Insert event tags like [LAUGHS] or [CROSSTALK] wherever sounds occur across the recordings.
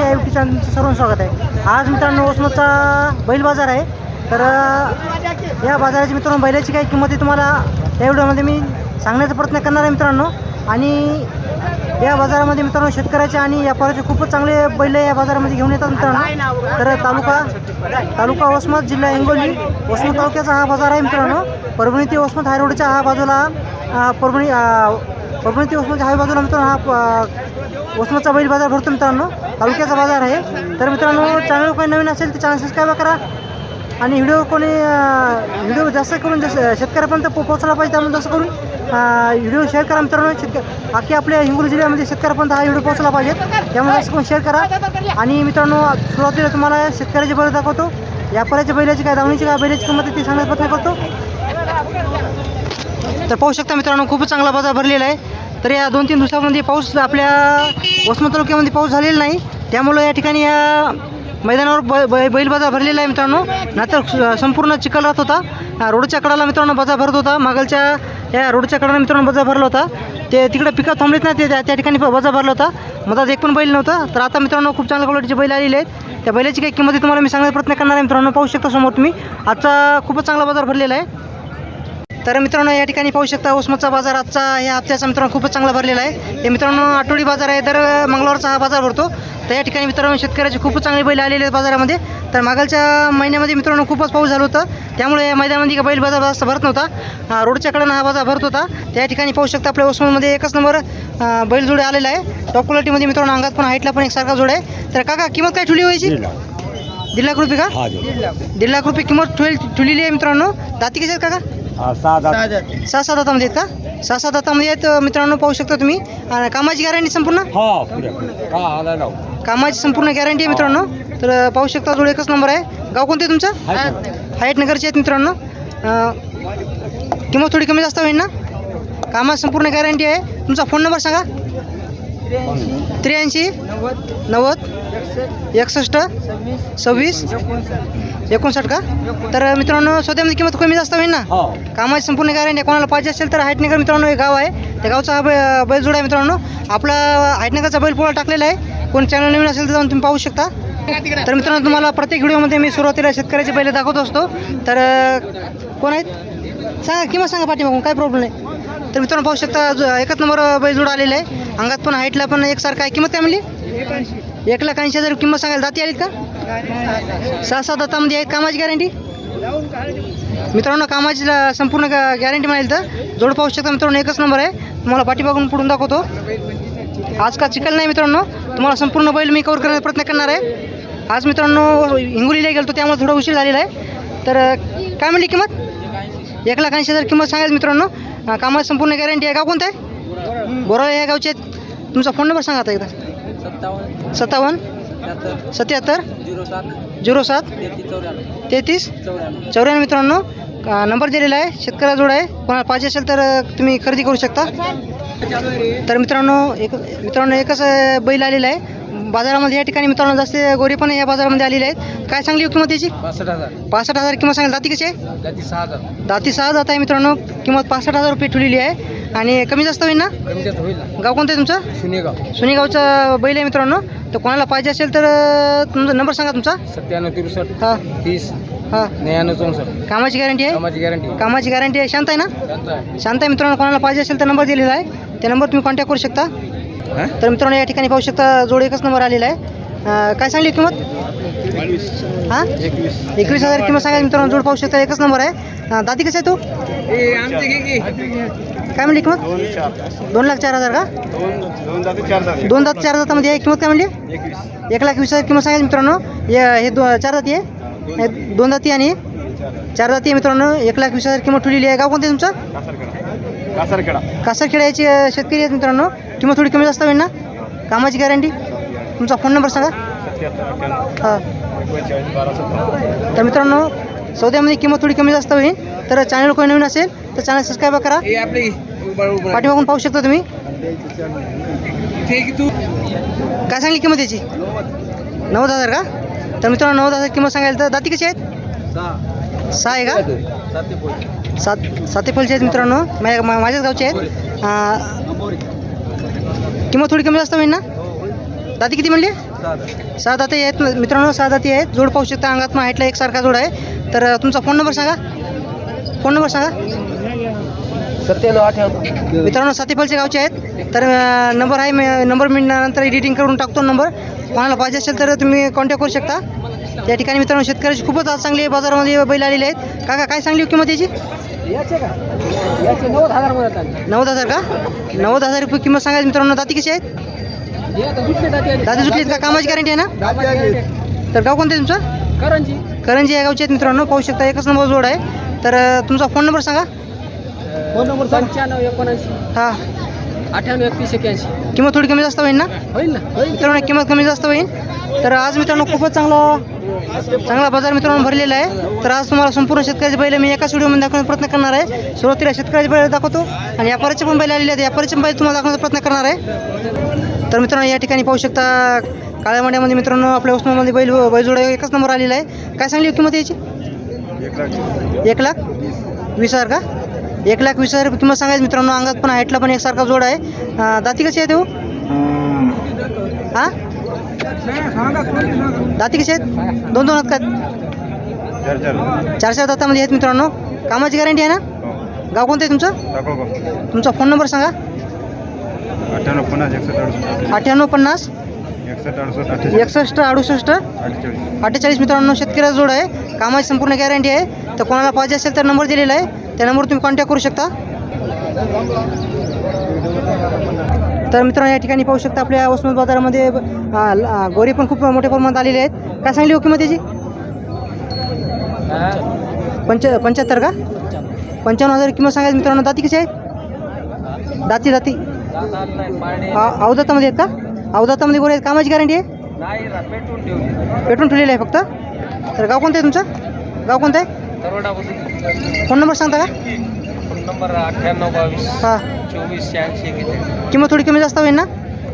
या युट्यूब चॅनलचं सर्वांचं स्वागत आहे. आज मित्रांनो ओसमतचा बैल बाजार आहे. तर या बाजाराची मित्रांनो बैलाची काही किंमत आहे तुम्हाला या व्हिडिओमध्ये मी सांगण्याचा प्रयत्न करणार आहे मित्रांनो. आणि या बाजारामध्ये मित्रांनो शेतकऱ्याचे आणि व्यापाराचे खूपच चांगले बैल या बाजारामध्ये घेऊन येतात मित्रांनो. तर तालुका तालुका वसमत जिल्हा हिंगोली वसमत तालुक्याचा हा बाजार आहे मित्रांनो. परभणी ते वसमत हायरोडच्या हा बाजूला परभणी परभणी ते वसमतच्या हाय बाजूला मित्रांनो हा वसमतचा बैल बाजार भरतो मित्रांनो. तालुक्याचा बाजार आहे. तर मित्रांनो चॅनल काही नवीन असेल तर चॅनल सबस्क्राईब करा. आणि व्हिडिओ कोणी व्हिडिओ जास्त करून जसं शेतकऱ्यापर्यंत पो पोहोचला पाहिजे त्यामुळे जास्त करून व्हिडिओ शेअर करा मित्रांनो. शेतक बाकी आपल्या हिंगोली जिल्ह्यामध्ये शेतकऱ्यापर्यंत हा व्हिडिओ पोहोचला पाहिजे. त्यामुळे जास्त करून शेअर करा. आणि मित्रांनो सुरुवातीला तुम्हाला शेतकऱ्याचे बैल दाखवतो. व्यापाऱ्याच्या बैलाची काय दावणीची काय बैलाची किंमत ती सांगण्याचा प्रयत्न करतो. तर पाहू शकता मित्रांनो खूपच चांगला बाजार भरलेला आहे. तर या दोन तीन दिवसामध्ये पाऊस आपल्या वसमत तालुक्यामध्ये पाऊस झालेला नाही. त्यामुळं या ठिकाणी या मैदानावर ब बै- बैल बाजार भरलेला आहे मित्रांनो. नाहीतर संपूर्ण चिखल राहत होता. रोडच्या कडाला मित्रांनो बजा भरत होता. मागलच्या या रोडच्या कडाला मित्रांनो बजा भरला होता. ते तिकडे पिकं थांबलेत नाही ते त्या त्या ठिकाणी बजा भरला होता. मधात एक पण बैल नव्हता. तर आता मित्रांनो खूप चांगल्या क्वालिटीचे बैल आलेले आहेत. त्या बैलाची काही किंमत तुम्हाला मी सांगण्याचा प्रयत्न करणार आहे मित्रांनो. पाहू शकता समोर तुम्ही. आजचा खूपच चांगला बाजार भरलेला आहे. तर मित्रांनो या ठिकाणी पाहू शकता उस्मतचा बाजार आजचा या हप्त्याचा मित्रांनो खूपच चांगला भरलेला आहे. हे मित्रांनो आठवडी बाजार आहे दर मंगळवारचा हा बाजार भरतो. तर या ठिकाणी मित्रांनो शेतकऱ्याचे खूपच चांगले बैल आलेले आहेत बाजारामध्ये. तर मागलच्या महिन्यामध्ये मित्रांनो खूपच पाऊस झालं होतं. त्यामुळे या मैदानामध्ये बैल बाजार जास्त भरत नव्हता. हा, रोडच्या कडेनं हा बाजार भरत होता. तर या ठिकाणी पाहू शकता आपल्या उस्मानमध्ये एकच नंबर बैल जोडे आलेला आहे. टॉप क्वालिटीमध्ये मित्रांनो अंगात पण हाईटला पण एक सारखा जोड आहे. तर काका किंमत काय ठेवली व्हायची दीड लाख. रुपये का? दीड लाख. रुपये किंमत ठेवली ठेवलेली आहे मित्रांनो. दाती कशा आहेत काका? सहा सात दातामध्ये आहेत का? सहा सात दातामध्ये आहेत अं, मित्रांनो पाहू शकता तुम्ही. आणि कामाची गॅरंटी संपूर्ण? हा पुऱ्या का आला लाव कामाची संपूर्ण गॅरंटी आहे मित्रांनो. तर अं, पाहू शकता जोड एकच नंबर आहे. गाव कोणते तुमचं? हाय? हायट नगरचे आहेत मित्रांनो. अं, किंमत थोडी कमी जास्त होईल ना? कामाची संपूर्ण गॅरंटी आहे. तुमचा फोन नंबर सांगा. त्र्याऐंशी नव्वद एकसष्ट सव्वीस एकोणसाठ का? तर मित्रांनो स्वतःमध्ये किंमत कमी जास्त होईल ना? हा. कामाची संपूर्ण गॅरंटी आहे कोणाला पाहिजे असेल तर हायटनगर मित्रांनो हे गाव आहे. त्या गावचा हा बैलजोड आहे मित्रांनो. आपला हायटनगरचा बैल पोळा टाकलेला आहे. कोण चॅनल नवीन असेल तर जाऊन तुम्ही पाहू शकता. तर मित्रांनो तुम्हाला प्रत्येक व्हिडिओमध्ये मी सुरुवातीला शेतकऱ्याचे बैल दाखवत असतो. तर कोण आहेत? सांगा किंमत सांगा पाठीमागून काय प्रॉब्लेम नाही. तर मित्रांनो पाहू शकता एकच नंबर बैलजोड आलेला आहे. अंगात पण हाईटला पण एकसारखं आहे. किंमत काय म्हणली? एक लाख ऐंशी हजार किंमत सांगायला दाती आलीत का? सहा सात हातामध्ये आहेत कामाची गॅरंटी मित्रांनो कामाची संपूर्ण गॅरंटी मिळेल तर जोड पाहू शकता मित्रांनो एकच नंबर आहे. तुम्हाला पाठीमागून पुढून दाखवतो. आज का चिकल नाही मित्रांनो. तुम्हाला संपूर्ण बैल मी कवर करण्याचा प्रयत्न करणार आहे. आज मित्रांनो हिंगोलीला गेलो त्यामुळे थोडा उशीर झालेला आहे. तर काय म्हणली किंमत? एक लाख ऐंशी हजार किंमत सांगायचं मित्रांनो. कामाची संपूर्ण गॅरंटी आहे. गाव कोणतं आहे? बोराळे या गावचे आहेत. तुमचा फोन नंबर सांगा आता एकदा. सत्तावन्न. सत्याहत्तर? झिरो सात? तेहतीस? चौऱ्याण्णव मित्रांनो नंबर दिलेला आहे शेतकऱ्याजवळ आहे. कोणाला पाहिजे असेल तर तुम्ही खरेदी करू शकता. तर मित्रांनो एक मित्रांनो एकच बैल आलेला आहे. बाजारामध्ये या ठिकाणी मित्रांनो जास्त गोरे पण या बाजारामध्ये आलेले आहेत. काय सांगली किंमत त्याची पासष्ट हजार. पासष्ट हजार किंमत सांगेल. दाती कशी आहे? त्याची सहा हजार. दाती सहा जात आहे मित्रांनो. किंमत पासष्ट हजार रुपये ठेवलेली आहे. आणि कमी जास्त होईल ना? कमी जास्त होईल ना. गाव कोणतं आहे तुमचं? सुनेगाव. सुनीगावचा बैल आहे मित्रांनो. तर कोणाला पाहिजे असेल तर अ, तुमचा नंबर सांगा तुमचा. सत्त्याण्णव त्रेसष्ट हां. तीस हां. चौसष्ट. कामाची गॅरंटी आहे? कामाची गॅरंटी. कामाची गॅरंटी आहे. शांत आहे ना? शांत आहे. मित्रांनो. कोणाला पाहिजे असेल तर नंबर दिलेला आहे. त्या नंबर तुम्ही कॉन्टॅक्ट करू शकता. तर मित्रांनो या ठिकाणी पाहू शकता जोड एकच नंबर आलेला आहे. काय सांगली किंमत? हां? एकवीस. हजार किंमत सांगायची मित्रांनो जोड पाहू शकता. एकच नंबर आहे. दाती कसं आहे तू? आमचे घे की. काय म्हणली किंमत? दोन लाख चार हजार का? दोन जाते चार जाते. दोन दात चार दातामध्ये आहे किंमत काय म्हणली? एक लाख वीस हजार किंमत सांगायची मित्रांनो. हे हे दो चार दाती आहे. हे दोन दाती आणि चार दाती आहे मित्रांनो. एक लाख वीस हजार किंमत ठेवलेली आहे. गाव कोणते तुमचं? कासारखेडा. कासारखेडा. अ, शेतकरी आहेत मित्रांनो. किंमत थोडी कमी जास्त होईल ना? कामाची गॅरंटी? तुमचा फोन नंबर सांगा. हां. तर मित्रांनो सौद्यामध्ये किंमत थोडी कमी जास्त होईल. तर चॅनल कोणी नवीन असेल तर चॅनल सबस्क्राईब करा. आपली पाठीमागून पाहू शकता तुम्ही. तू काय सांगली किंमत याची? नव्वद हजार का? तर मित्रांनो नव्वद हजार किंमत सांगायला तर दाती कशी आहेत? सहा. आहे का? सात सातेफलचे आहेत मित्रांनो. माझ्या मा- माझ्याच गावचे आहेत. किंमत थोडी कमी जास्त होईल ना? दाती किती म्हणली? सहा दाती. आहेत. मित्रांनो सहा दाती आहेत. जोड पाहू शकता अंगात हाईटला एकसारखा जोड आहे. तर तुमचा फोन नंबर सांगा. फोन नंबर सांगा. सत्त्याण्णव अठ्ठ्याण्णव. मित्रांनो सातीपालचे गावचे आहेत. तर नंबर आहे. मी नंबर मी नंतर एडिटिंग करून टाकतो नंबर कोणाला पाहिजे असेल तर तुम्ही कॉन्टॅक्ट करू शकता. या ठिकाणी मित्रांनो शेतकऱ्याची खूपच आज चांगली बाजारामध्ये बैल आलेले आहेत. काका काय सांगली किंमत याची? हजार नव्वद हजार का? नव्वद हजार रुपये किंमत सांगायची मित्रांनो. दाती कशी आहेत? दादी सुटलीत का? कामाची गॅरंटी आहे ना. तर गाव कोणतं आहे तुमचं? करंजी. करंजी या गावचे आहेत मित्रांनो पाहू शकता एकच नंबर जोड आहे. तर अ, तुमचा फोन नंबर सांगा. फोन नंबर पंच्याण्णव एकोणऐंशी. हां. अठ्ठ्याण्णव एकतीस एक्याऐंशी किंमत थोडी कमी जास्त होईल ना? होईल ना. होईल मित्रांनो किंमत कमी जास्त होईल. तर आज मित्रांनो खूपच चांगला चांगला बाजार मित्रांनो भरलेला आहे. तर आज तुम्हाला संपूर्ण शेतकऱ्याचे बैल मी एकाच व्हिडिओमध्ये दाखवण्याचा प्रयत्न करणार आहे. सुरुवातीला शेतकऱ्याचे बैल दाखवतो. आणि व्यापाऱ्याचे पण बैल आलेले आहेत. व्यापाऱ्याचे पण बैल तुम्हाला दाखवण्याचा प्रयत्न करणार आहे. तर मित्रांनो या ठिकाणी पाहू शकता काळ्या मांड्यामध्ये मित्रांनो आपल्या उस्मामध्ये बैल बैलजोड एकच नंबर आलेला आहे. काय सांगली हो किंमत याची? एक लाख वीस. हजार का? एक लाख वीस हजार किंमत सांगायची मित्रांनो अंगात पण हाईटला पण एकसारखा जोड आहे. दाती कशी आहे तो हां? दाती कशी आहेत? दोन दोन आहेत का? चार चार. दातामध्ये आहेत मित्रांनो. कामाची गॅरंटी आहे ना? हो. गाव कोणतं आहे तुमचं? तुमचा फोन नंबर सांगा. अठ्ठ्याण्णव पन्नास एकसष्ट अडुसष्ट अठ्ठ्याण्णव पन्नास? एकसष्ट अडुसष्ट अठ्ठेचाळीस. एकसष्ट अडुसष्ट? अठ्ठेचाळीस अठ्ठेचाळीस मित्रांनो शेतकऱ्याचा जोड आहे. कामाची संपूर्ण गॅरंटी आहे. तर कोणाला पाहिजे असेल तर नंबर दिलेला आहे. त्या नंबरवर तुम्ही कॉन्टॅक्ट करू शकता. तर मित्रांनो या ठिकाणी पाहू शकता आपल्या वसमत बाजारामध्ये गोरे पण खूप मोठ्या प्रमाणात आलेले आहेत. काय सांगली हो किंमत त्याची पंच पंच्याहत्तर का? पंचावन्न हजार किंमत सांगायची मित्रांनो. दाती कशी आहे दाती दाती. अवदातामध्ये आहेत का? अवदातामध्ये गोरे आहेत? कामाची गॅरंटी आहे? पेटून ठेवलेलं आहे फक्त? तर गाव कोणतं आहे तुमचं? गाव कोणतं आहे? फोन नंबर सांगता का? फोन नंबर अठ्ठ्याण्णव बावीस हां. चोवीस शहाऐंशी किंमत थोडी कमी जास्त होईल ना?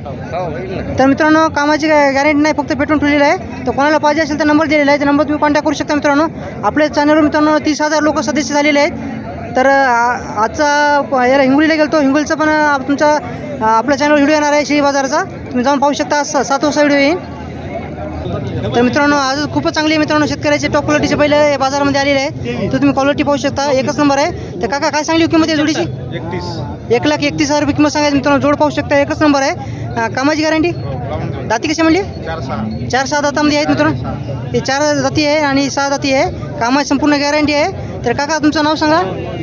हो ना. तर मित्रांनो कामाची गॅरंटी नाही फक्त पेट्रोल ठेवलेलं आहे. तर कोणाला पाहिजे असेल तर नंबर दिलेला आहे. त्या नंबर तुम्ही कॉन्टॅक्ट करू शकता मित्रांनो. आपल्या चॅनलवर मित्रांनो तीस हजार लोक सदस्य झालेले आहेत. तर आजचा प- याला हिंगोलीला गेलो तो हिंगोलीचा पण तुमचा आपल्या चॅनलवर व्हिडिओ येणार आहे शेळी बाजाराचा. तुम्ही जाऊन पाहू शकता. आज सात वाजता व्हिडिओ येईल तर मित्रांनो आज खूपच चांगली आहे मित्रांनो. शेतकऱ्याचे टॉप क्वालिटीचे पहिले बाजारामध्ये आलेले आहे. तर तुम्ही क्वालिटी पाहू शकता. एकच नंबर आहे. तर काका काय सांगली किंमत आहे जोडीची? एकतीस एक लाख एकतीस हजार रुपये किंमत सांगायची मित्रांनो. जोड पाहू शकता. एकच नंबर आहे. कामाची गॅरंटी दाती कशी म्हणली? चार सहा दातामध्ये आहेत मित्रांनो. हे चार दाती आहे आणि सहा दाती आहे. कामाची संपूर्ण गॅरंटी आहे. तर काका तुमचं नाव सांगा.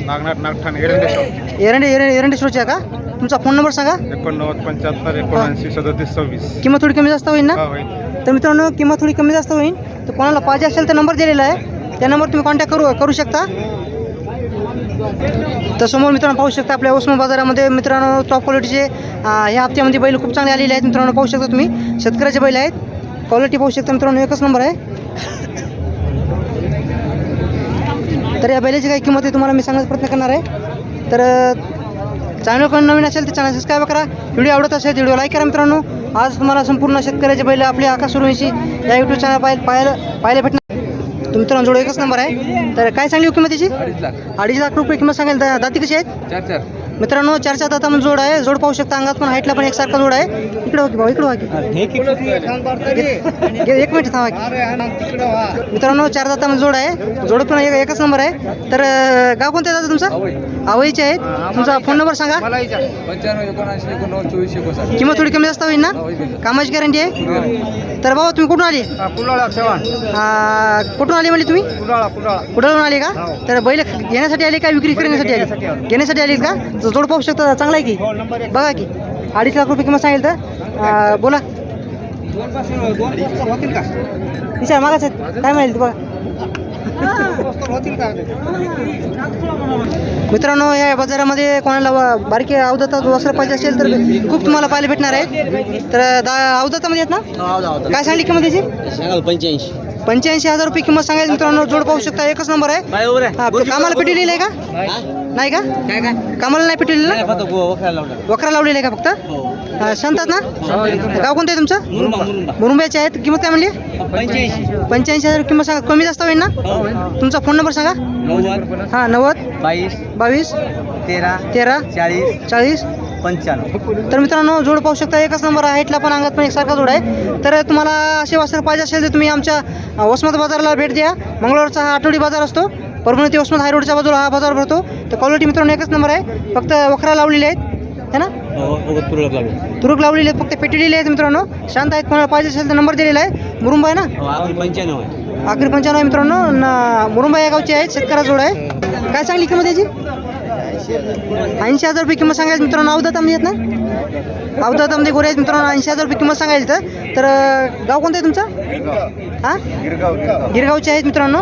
नागनाथ नागठाण एरंडेश्वर एरंडे एरंडे एरंडेश्वरचे आहे का? तुमचा फोन नंबर सांगा. एकोणनव्वद पंच्याहत्तर एकोणऐंशी सदतीस सव्वीस. किंमत थोडी कमी जास्त होईल ना? हा होईल. तर मित्रांनो किंमत थोडी कमी जास्त होईल. तर कोणाला पाहिजे असेल तर नंबर दिलेला आहे. त्या नंबर तुम्ही कॉन्टॅक्ट करू करू शकता. तर समोर मित्रांनो पाहू शकता आपल्या उस्मा बाजारामध्ये मित्रांनो टॉप क्वालिटीचे ह्या हप्त्यामध्ये बैल खूप चांगले आलेले आहेत. मित्रांनो पाहू शकता तुम्ही. शेतकऱ्याचे बैल आहेत. क्वालिटी पाहू शकता मित्रांनो एकच नंबर आहे. तर या बैलाची काही किंमत आहे तुम्हाला मी सांगण्याचा प्रयत्न करणार आहे. तर चॅनल कोण नवीन असेल तर चॅनल सबस्क्राईब करा. व्हिडिओ आवडत असेल तर व्हिडिओ लाईक करा मित्रांनो. आज तुम्हाला संपूर्ण शेतकऱ्याचे बैल आपल्या आकाश सुरवंशी या यूट्यूब चॅनल पाहायला पाहायला पाहायला भेटणार. मित्रांनो जोड एकच नंबर आहे. तर काय सांगली हो किंमत त्याची अडीच लाख रुपये किंमत सांगेल दाती कशी आहेत? चार चार. मित्रांनो चार चार दातामध्ये जोड आहे. जोड पाहू शकता अंगात पण हाईटला पण एकसारखा जोड आहे. इकडे हो की भाऊ इकडे हो की. घे- [LAUGHS] एक मिनिट थांबा की. मित्रांनो चार दातामध्ये जोड आहे. जोड पण एक एकच नंबर आहे. तर गाव कोणतं आहे दादा तुमचं? आवईचे आहेत. तुमचा फोन नंबर सांगा. किंमत थोडी कमी जास्त होईल ना? कामाची गॅरंटी आहे? तर बाबा तुम्ही कुठून आली? कुठून आली म्हणजे तुम्ही? कुठून आली का? तर बैल घेण्यासाठी आली का? विक्री करण्यासाठी आली? घेण्यासाठी आली. का? तर जोड पाहू शकता चांगला आहे की? बघा की. अडीच लाख रुपये किंमत सांगेल तर? बोला. विचार मागाच आहेत. काय मिळेल ते बघा मित्रांनो या बाजारामध्ये कोणाला बारकी अवदत्ता वस्त्र पाहिजे असेल तर खूप तुम्हाला पाहायला भेटणार आहे. तर दा अवदत्तामध्ये आहेत ना? काय सांगली किंमत त्याची? पंच्याऐंशी. पंच्याऐंशी हजार रुपये किंमत सांगायची मित्रांनो जोड पाहू शकता एकच नंबर आहे. हा, कामाला पेटलेली आहे का? नाही का? काय काय? कामाला नाही लावला वखरा लावलेला आहे का फक्त? हा, शांतात ना? गाव कोणतं आहे तुमचं? मुरुंबा मुरुंबा. मुरुंब्याचे आहेत. किंमत काय म्हणली? पंच्याऐंशी. हजार किंमत सांगा. कमी जास्त होईल ना? तुमचा फोन नंबर सांगा. हां नव्वद. बावीस. बावीस. तेरा. तेरा. चाळीस. चाळीस. पंच्याण्णव. तर मित्रांनो जोड पाहू शकता एकच नंबर आहे. हाईटला पण अंगात पण एकसारखा जोड आहे. तर तुम्हाला असे वासर पाहिजे असेल तर तुम्ही आमच्या अ, वसमत बाजाराला भेट द्या. मंगळवारचा हा आठवडी बाजार असतो. परभणी ते वसमत हायरोडच्या बाजूला हा बाजार भरतो. तर क्वालिटी मित्रांनो एकच नंबर आहे. फक्त वखरा लावलेले आहेत. है ना? तुरळक लागेल तुरुक लावलेले आहेत फक्त पेटलेले आहेत मित्रांनो. शांत आहेत कोणाला पाहिजे असेल तर नंबर दिलेला आहे. मुरुंबा आहे ना? पंच्याण्णव आहे. आखरी पंच्याण्णव आहे मित्रांनो. न- मुरुंबा या गावची आहे शेतकऱ्या जोड आहे. काय सांगली किंमत याची? ऐंशी हजार रुपये किंमत सांगायची मित्रांनो अवधातामध्ये आहेत ना? अवधातामध्ये गोरे आहेत मित्रांनो ऐंशी हजार रुपये किंमत सांगायची तर. तर गाव कोणतं आहे तुमचं? हां? गिरगाव गिरगावचे आहेत मित्रांनो.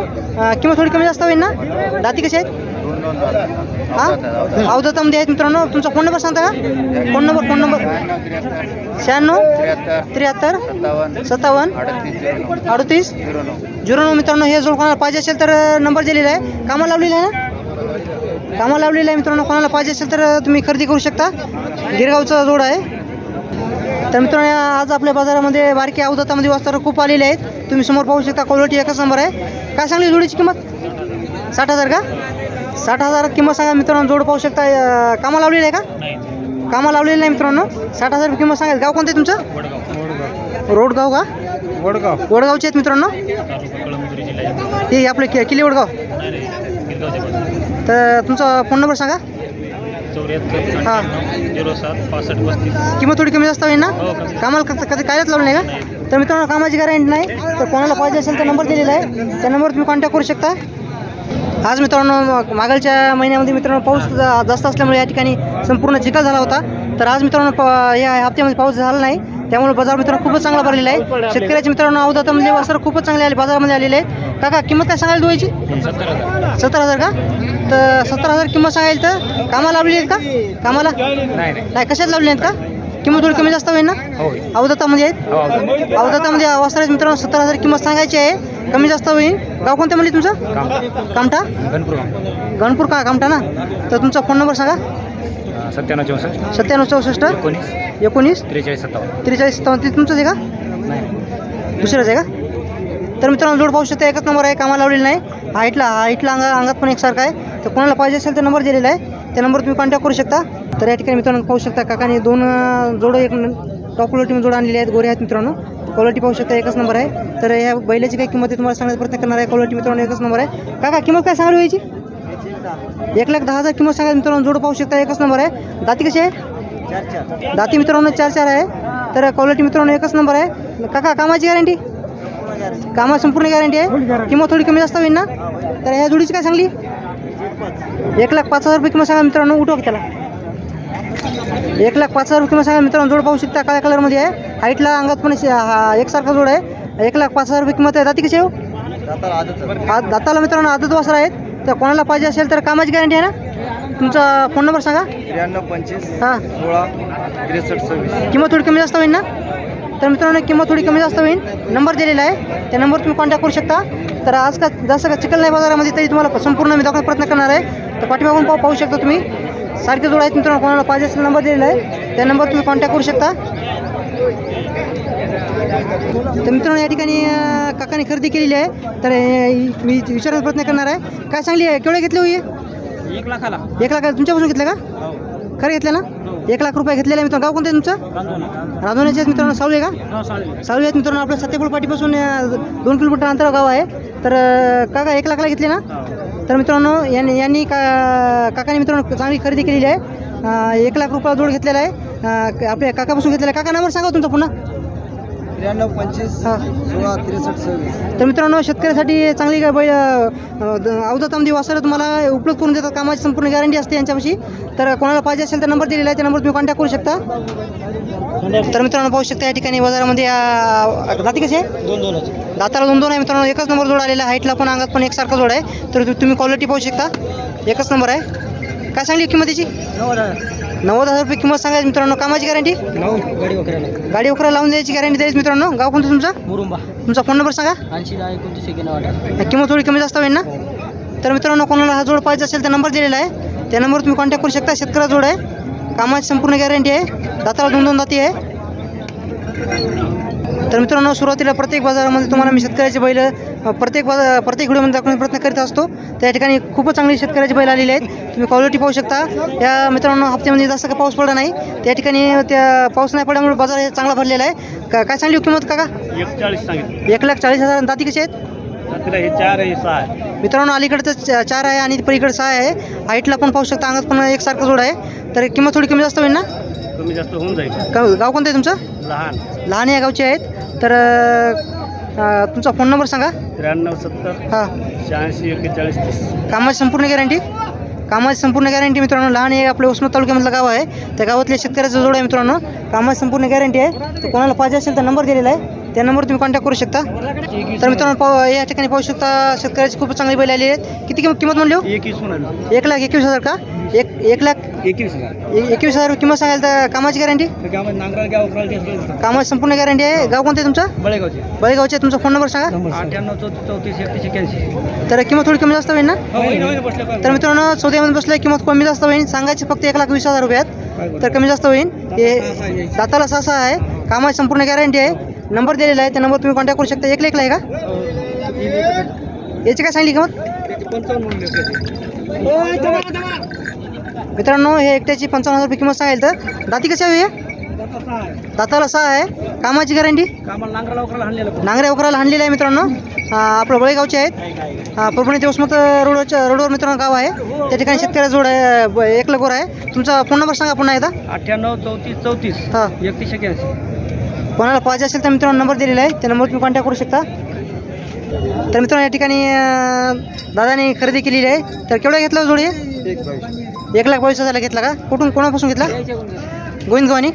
किंमत थोडी कमी जास्त होईल ना? दाती कशी आहेत? हां? दोन हां आहेत मित्रांनो. तुमचा फोन नंबर सांगता का? Phone number phone number. शहाण्णव त्र्याहत्तर सत्तावन्न अडतीस. झिरो नऊ. झिरो नऊ मित्रांनो हे जोड कोणाला पाहिजे असेल तर नंबर दिलेला आहे. कामाला लावलेला आहे ना? कामाला लावलेला आहे मित्रांनो. कोणाला पाहिजे असेल तर तुम्ही खरेदी करू शकता. गिरगावचा जोड आहे. तर मित्रांनो आज आपल्या बाजारामध्ये बारकी अवधातामध्ये वाजता खूप आलेले आहेत. तुम्ही समोर पाहू शकता क्वालिटी एकच नंबर आहे. काय सांगली जोडीची किंमत? साठ हजार का? साठ हजार किंमत सांगा मित्रांनो. जोड पाहू शकता अं, कामाला लावलेलं आहे का? कामाला लावलेलं नाही मित्रांनो. साठ हजार किंमत सांगाल गाव कोणतं आहे तुमचं? रोडगाव का? वडगाव. वडगावचे आहेत मित्रांनो. हे आपले कि किल्ले वडगाव. तर तुमचा फोन नंबर सांगा. हां. झिरो सात पासष्ट पस्तीस. किंमत थोडी कमी जास्त होईल ना? हो, कमी. कामाला कधी कायच लावलं नाही का? तर मित्रांनो कामाची गॅरंटी नाही. तर कोणाला पाहिजे असेल तर नंबर दिलेला आहे. त्या नंबरवर तुम्ही कॉन्टॅक्ट करू शकता. आज मित्रांनो मागलच्या महिन्यामध्ये मित्रांनो पाऊस जास्त असल्यामुळे या ठिकाणी संपूर्ण चिखल झाला होता. तर आज मित्रांनो या हप्त्यामध्ये पाऊस झाला नाही. त्यामुळे बाजार मित्रांनो खूपच चांगला भरलेला आहे. शेतकऱ्याचे मित्रांनो अवधातामधले वासर खूपच चांगले आले बाजारामध्ये आलेले आहेत. काका किंमत काय सांगायला दुवायची सत्तर हजार का? तर सत्तर हजार किंमत सांगायला तर कामाला लावलेली आहेत का? कामाला? नाही कशात लावले आहेत का? किंमत थोडी कमी जास्त होईल ना? हो. अवधातामध्ये आहेत? अवधातामध्ये वासराचे मित्रांनो सत्तर हजार किंमत सांगायची आहे. कमी जास्त होईल. गाव कोणतं म्हणले तुमचं? काम कामठा? गणपूर गणपूर का? कामठा ना? तर तुमचा फोन नंबर सांगा. सत्त्याण्णव चौसष्ट. सत्त्याण्णव चौसष्ट? एकोणीस. एकोणीस? त्रेचाळीस सत्तावन्न. त्रेचाळीस सत्तावन्न. ते तुमचंच आहे का? नाही. दुसरंच आहे का? तर मित्रांनो जोड पाहू शकता एकच नंबर आहे कामाला लावलेला नाही. हाईटला हाईटला अंगा अंगात पण एकसारखा आहे. तर कोणाला पाहिजे असेल तर नंबर दिलेला आहे. त्या नंबर तुम्ही कॉन्टॅक्ट करू शकता. तर या ठिकाणी मित्रांनो पाहू शकता काकाने दोन जोडं एक टॉप क्वालिटी जोड आणलेले आहेत गोरे आहेत मित्रांनो. क्वालिटी पाहू शकता एकच नंबर आहे. तर या बैलाची काही किंमत आहे तुम्हाला सांगण्याचा प्रयत्न करणार आहे. क्वालिटी मित्रांनो एकच नंबर आहे. काका किंमत काय सांगावी व्हायची एक लाख दहा हजार किंमत सांगा मित्रांनो जोड पाहू शकता एकच नंबर आहे. दाती कशी आहे? दाती मित्रांनो चार चार आहे. तर क्वालिटी मित्रांनो एकच नंबर आहे. काका कामाची गॅरंटी कामाची संपूर्ण गॅरंटी आहे. किंमत थोडी कमी जास्त होईल ना? तर ह्या जोडीची काय सांगली? एक लाख पाच हजार रुपये किंमत सांगा मित्रांनो उठव त्याला. एक लाख पाच हजार रुपये किंमत सांगा मित्रांनो जोड पाहू शकता काळ्या कलरमध्ये आहे. हाईटला अंगात पण हा एकसारखा जोड आहे. एक लाख पाच हजार रुपये किंमत आहे. दाती कशी आहे हो? दाताला मित्रांनो आदत वासर आहेत. तर कोणाला पाहिजे असेल तर कामाची गॅरंटी आहे ना? तुमचा फोन नंबर सांगा. त्र्याण्णव पंचवीस हां. सोळा त्रेसष्ट सव्वीस. किंमत थोडी कमी जास्त होईल ना? तर मित्रांनो किंमत थोडी कमी जास्त होईल. नंबर दिलेला आहे. त्या नंबर तुम्ही कॉन्टॅक्ट करू शकता. तर आज का जास्त का चिकल नाही बाजारामध्ये तरी तुम्हाला संपूर्ण मी दाखवण्याचा प्रयत्न करणार आहे. तर पाठीमागून पाहू पाहू शकता तुम्ही. सारखे जोड आहेत मित्रांनो कोणाला पाहिजे असेल नंबर दिलेला आहे. त्या नंबर तुम्ही कॉन्टॅक्ट करू शकता. तर मित्रांनो या ठिकाणी काकाने खरेदी केलेली आहे. तर मी विचारायचा प्रयत्न करणार आहे. काय सांगली आहे? केवढे घेतले होई एक लाखाला. एक लाख तुमच्यापासून घेतलं का? खरं घेतलं ना? एक लाख रुपये घेतलेले आहे मित्रांनो. गाव कोणतं आहे तुमचं? राधवण्याचे आहेत मित्रांनो. सावली आहे का? सावली. आहेत मित्रांनो. आपल्या सत्तेपूर पाठीपासून दोन किलोमीटर अंतर गाव आहे. तर काका एक लाखला घेतले ना? तर मित्रांनो यांनी यांनी का काकाने मित्रांनो चांगली खरेदी केलेली आहे. एक लाख रुपयाला जोड घेतलेला आहे. आपल्या काकापासून घेतलेला आहे. काका नंबर सांगा हो तुमचा पुन्हा. त्र्याण्णव पंचवीस हां. सोळा त्रेसष्ट सव्वीस. तर मित्रांनो शेतकऱ्यासाठी चांगली गा- बैल अवधातामध्ये वासरं तुम्हाला उपलब्ध करून देतात. कामाची संपूर्ण गॅरंटी असते यांच्यापाशी. तर कोणाला पाहिजे असेल तर नंबर दिलेला आहे. त्या नंबर तुम्ही कॉन्टॅक्ट करू शकता. तर मित्रांनो पाहू शकता या ठिकाणी बाजारामध्ये जाती कशी आहे दोन दोनच दाताला दोन दोन आहे. मित्रांनो एकच नंबर जोड आलेला हाईटला पण अंगात पण एकसारखा जोड आहे. तर तुम्ही क्वालिटी पाहू शकता. एकच नंबर आहे. काय सांगली किंमत त्याची नव्वद हजार रुपये किंमत सांगायची मित्रांनो. कामाची गॅरंटी गाडी वगैरे गाडी वगैरे लावून द्यायची गॅरंटी द्यायची मित्रांनो. गाव कोणतं तुमचा? मुरुंबा. तुमचा फोन नंबर सांगा. ऐंशी दहा एकोणतीस किंमत थोडी कमी जास्त होईल ना? तर मित्रांनो कोणाला हा जोड पाहिजे असेल तर नंबर दिलेला आहे. त्या नंबरवर तुम्ही कॉन्टॅक्ट करू शकता. शेतकऱ्या जोड आहे. कामाची संपूर्ण गॅरंटी आहे. दाताला दोन दोन दाती आहे. तर मित्रांनो सुरुवातीला प्रत्येक बाजारामध्ये तुम्हाला मी शेतकऱ्याचे बैल प्रत्येक बाजार प्रत्येक व्हिडिओमध्ये दाखवण्याचा प्रयत्न करीत असतो. त्या ठिकाणी खूपच चांगली शेतकऱ्याचे बैल आलेले आहेत. तुम्ही क्वालिटी पाहू शकता. या मित्रांनो हप्त्यामध्ये जास्त काही पाऊस पडला नाही. त्या ठिकाणी त्या पाऊस नाही पडल्यामुळे बाजार हे चांगला भरलेला आहे. का काय सांगली किंमत काका? एकचाळीस सांगितलं. एक लाख चाळीस हजार. दाती कशी आहेत? हे चार आहे सहा आहे. मित्रांनो अलीकडचं चार आहे आणि पलीकडे सहा आहे. हाईटला पण पाहू शकता. अंगात पण एकसारखं जोड आहे. तर किंमत थोडी कमी जास्त होईल ना? कमी जास्त होऊन जाईल. गाव गाव कोणतं आहे तुमचं? लहान. लहान या गावचे आहेत. तर अं, तुमचा फोन नंबर सांगा. त्र्याण्णव सत्तर हां. शहाऐंशी एक्केचाळीस तीस. कामाची संपूर्ण गॅरंटी? कामाची संपूर्ण गॅरंटी मित्रांनो लहान हे आपल्या उस्मत तालुक्यामधलं गाव आहे. त्या गावातल्या शेतकऱ्याचा जोड आहे मित्रांनो. कामाची संपूर्ण गॅरंटी आहे. तर कोणाला पाहिजे असेल तर नंबर दिलेला आहे. त्या नंबर तुम्ही कॉन्टॅक्ट करू शकता. तर मित्रांनो पाहू या ठिकाणी पाहू शकता शेतकऱ्याची खूप चांगली बैल आली आहेत. किती किंमत किंमत म्हणली हो? एकवीस म्हणाले एक लाख एकवीस हजार का? एक एक लाख? एकवीस हजार. एकवीस हजार किंमत सांगाल तर कामाची गॅरंटी कामाची संपूर्ण गॅरंटी आहे. गाव कोणतं आहे तुमचं? बळेगावचे. बळेगावचे. तुमचा फोन नंबर सांगा. अठ्ठ्याण्णव चौतीस चौतीस एकतीस एक्क्याऐंशी तर किंमत थोडी कमी जास्त होईल ना? बसल्या तर मित्रांनो सौद्यामध्ये बसल्या किंमत कमी जास्त होईल. सांगायची फक्त एक लाख वीस हजार रुपयात. तर कमी जास्त होईल. हे दाताला सहा सहा आहे. कामाची संपूर्ण गॅरंटी आहे. नंबर दिलेला आहे त्या नंबर तुम्ही कॉन्टॅक्ट करू शकता. एक लेखला आहे का? याची काय सांगली किंमत मित्रांनो हे एकट्याची पंचावन्न हजार रुपये किंमत सांगेल तर. दाती कशी हवी आहे दाताला सहा आहे. कामाची गॅरंटी नांगराला उकराला हाणलेलं आहे मित्रांनो. आपलं बळेगावचे आहेत. परभणी ते उस्मत रोडवरच्या रोडवर मित्रांनो गाव आहे. त्या ठिकाणी शेतकऱ्या जोड आहे ब- एक लगोर आहे. तुमचा फोन नंबर सांगा पुन्हा एकदा. अठ्ठ्याण्णव चौतीस चौतीस. हां. एकतीस कोणाला पाहिजे असेल तर मित्रांनो नंबर दिलेला आहे. त्या नंबर तुम्ही कॉन्टॅक्ट करू शकता. तर मित्रांनो या ठिकाणी दादाने खरेदी केलेली आहे. तर केवढा घेतला हो जोडी? एक लाख बावीस हजारला घेतला का? कुठून कोणापासून घेतला? गोविंद गव्हाणी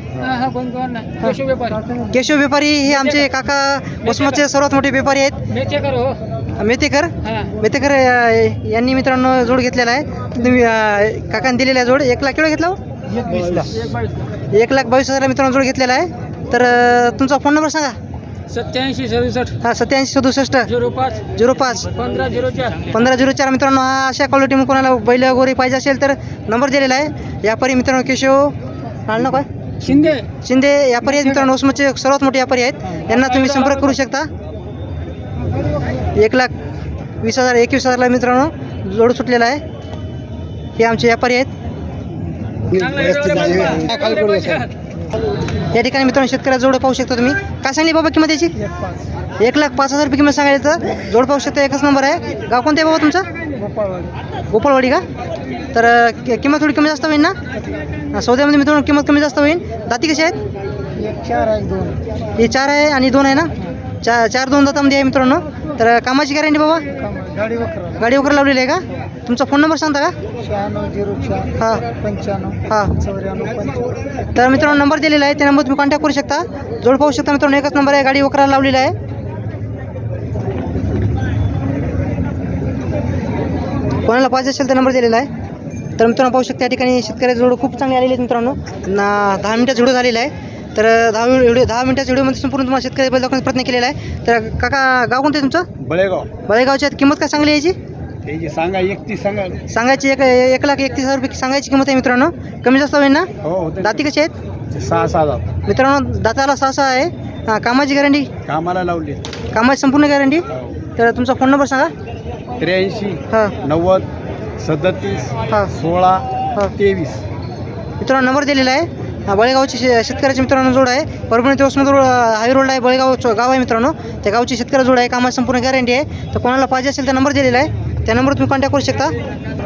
केशव व्यापारी. हे आमचे काका उस्माचे सर्वात मोठे व्यापारी आहेत. मेतेकर मेतेकर अं, यांनी मित्रांनो जोड घेतलेला आहे. तुम्ही काकांनी दिलेला आहे जोड. एक लाख केवढा घेतला हो? एक लाख बावीस हजारला मित्रांनो जोड घेतलेला आहे. तर तुमचा फोन नंबर सांगा. सत्याऐंशी सदुसष्ट. हा सत्याऐंशी सदुसष्ट. झिरो पाच. झिरो पाच. पंधरा झिरो चार. पंधरा झिरो चार. मित्रांनो हा अशा क्वालिटी कोणाला बैल गोरी पाहिजे असेल तर नंबर दिलेला आहे. व्यापारी मित्रांनो केशव नाव नाव काय शिंदे. शिंदे व्यापारी आहेत मित्रांनो उस्माचे सर्वात मोठे व्यापारी आहेत. यांना तुम्ही संपर्क करू शकता. एक लाख वीस हजार एकवीस हजारला मित्रांनो जोड सुटलेला आहे. हे आमचे व्यापारी आहेत. या ठिकाणी मित्रांनो शेतकऱ्या जोड पाहू शकता तुम्ही. काय सांगली बाबा किंमत याची? एक लाख पाच हजार रुपये किंमत सांगायचं. तर जोड पाहू शकता एकच नंबर आहे. गाव कोणतं बाबा तुमचं? गोपाळवाडी. का? तर किंमत थोडी कमी जास्त होईल ना? सौद्यामध्ये मित्रांनो किंमत कमी जास्त होईल. दाती कशी आहेत? चार आहे दोन. हे चार आहे आणि दोन आहे ना? चार चार दोन दातामध्ये आहे मित्रांनो. तर कामाची गॅरंटी बाबा? गाडी वखरा. गाडी वगैरे लावलेली आहे का? तुमचा फोन नंबर सांगता का? शहाण्णव झिरो चार हां. पंच्याण्णव हां. चौऱ्याण्णव पंच्याण्णव तर मित्रांनो नंबर दिलेला आहे त्या नंबर तुम्ही कॉन्टॅक्ट करू शकता. जोड पाहू शकता मित्रांनो एकच नंबर आहे गाडी वकराला लावलेला आहे. कोणाला पाहिजे असेल तर नंबर दिलेला आहे. तर मित्रांनो पाहू शकता या ठिकाणी शेतकऱ्याचे जोड खूप चांगले आलेले आहेत मित्रांनो. ना दहा मिनिटाचा व्हिडिओ झालेला आहे. तर दहा व्हिडिओ दहा मिनिटाच्या व्हिडिओमध्ये संपूर्ण तुम्हाला शेतकरी दाखवण्याचा प्रयत्न केलेला आहे. तर काका गाव कोणतं आहे तुमचं? बळेगाव. बळेगावची आहेत. किंमत काय सांगली याची? सांगा एकतीस सांगा. सांगायची एक एक लाख एकतीस हजार रुपये सांगायची किंमत आहे मित्रांनो. कमी जास्त होईल ना? हो होते दाती कशी आहेत? सहा सहा हजार मित्रांनो दाताला सहा सहा आहे. हा, कामाची गॅरंटी? कामाला लावली. कामाची संपूर्ण गॅरंटी? हो. तर तुमचा फोन नंबर सांगा. त्र्याऐंशी हां. नव्वद सदतीस हां. सोळा हां. तेवीस. मित्रांनो नंबर दिलेला आहे. हा, बळेगावची शे शेतकऱ्याचे मित्रांनो जोड आहे. परभणी ते उस्मत रोड हाय रोडला आहे बळेगाव चो- गाव आहे मित्रांनो. त्या गावची शेतकरी जोड आहे. कामाची संपूर्ण गॅरंटी आहे. तर कोणाला पाहिजे असेल तर नंबर दिलेला आहे. त्या नंबर तुम्ही कॉन्टॅक्ट करू शकता.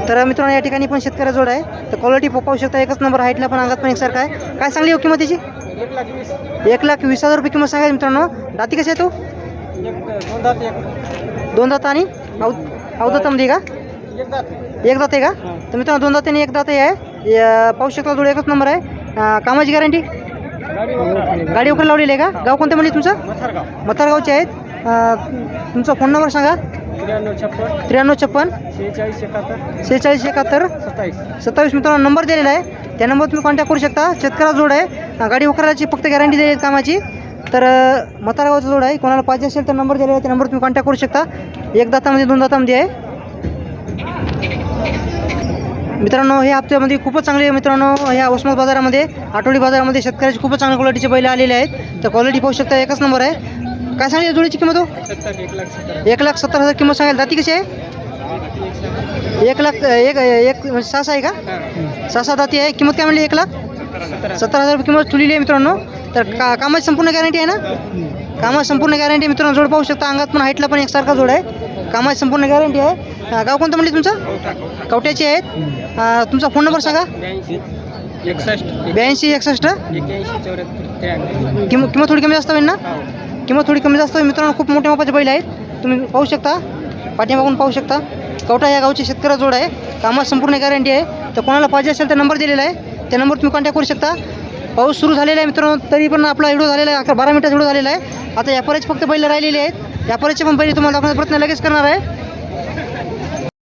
तर मित्रांनो या ठिकाणी पण शेतकरी जोड आहे. तर क्वालिटी पाहू शकता. एकच नंबर हाईटला पण अंगात पण एकसारखा आहे. काय सांगली हो किंमत त्याची एक लाख वीस हजार रुपये किंमत सांगायची मित्रांनो. दाती कशी आहे तो? दोन दात आणि? अव अवदातामध्ये का? एक दात आहे का? तर मित्रांनो दोन दात आणि एक दात आहे. पाहू शकता जोड एकच नंबर आहे. कामाची गॅरंटी गाडी वगैरे लावलेली आहे का? गाव कोणते म्हणजे तुमचं? मतारगावचे आहेत. तुमचा फोन नंबर सांगा. त्र्याण्णव छप्पन. त्र्याण्णव छप्पन. शेहेचाळीस एकाहत्तर. सेहेचाळीस एकाहत्तर. सत्तावीस. सत्तावीस मित्रांनो नंबर दिलेला आहे. त्या नंबर तुम्ही कॉन्टॅक्ट करू शकता. शेतकऱ्याचा जोड आहे. गाडी वकराची फक्त गॅरंटी दिली आहे कामाची. तर अं, म्हातारगावचा जोड आहे. कोणाला पाहिजे असेल तर नंबर दिलेला आहे. त्या नंबर तुम्ही कॉन्टॅक्ट करू शकता. एक दातामध्ये दोन दातामध्ये आहे. मित्रांनो हे हप्त्यामध्ये खूपच चांगले आहे मित्रांनो. ह्या उस्मानाबाद बाजारामध्ये आठवडी बाजारामध्ये शेतकऱ्याचे खूपच चांगल्या क्वालिटीचे बैल आलेले आहेत. तर क्वालिटी पाहू शकता एकच नंबर आहे. काय सांगली या जोडीची किंमत हो? एक लाख सत्तर हजार किंमत सांगाल जाती कशी आहे? एक लाख एक एक म्हणजे सहा सहा आहे का? सहा सहा दाती आहे. किंमत काय म्हणली? एक लाख? सत्तर हजार रुपये किंमत ठेवलेली आहे मित्रांनो. तर का कामाची संपूर्ण गॅरंटी आहे ना? कामाची संपूर्ण गॅरंटी मित्रांनो. जोड पाहू शकता. अंगात पण हाईटला पण एकसारखा जोड आहे. कामाची संपूर्ण गॅरंटी आहे. गाव कोणतं म्हणले तुमचं? कवट्याचे आहेत. तुमचा फोन नंबर सांगा. ब्याऐंशी एकसष्ट. किंमत थोडी कमी जास्त होईल ना? किंमत थोडी कमी जास्त मित्रांनो खूप मोठ्या मापाचे बैल आहेत. तुम्ही पाहू शकता. पाठीमागून पाहू शकता. कवटा या गावचे शेतकऱ्या जोड आहे. कामात संपूर्ण गॅरंटी आहे. तर कोणाला पाहिजे असेल तर नंबर दिलेला आहे. त्या नंबर तुम्ही कॉन्टॅक्ट करू शकता. पाऊस सुरू झालेला आहे मित्रांनो तरी पण आपला व्हिडिओ झालेला आहे. अकरा बारा मिनटाचा व्हिडिओ झालेला आहे. आता व्यापाराचे फक्त बैल राहिलेले आहेत. व्यापाराचे पण बैल तुम्हाला दाखवण्याचा प्रयत्न लगेच करणार आहे.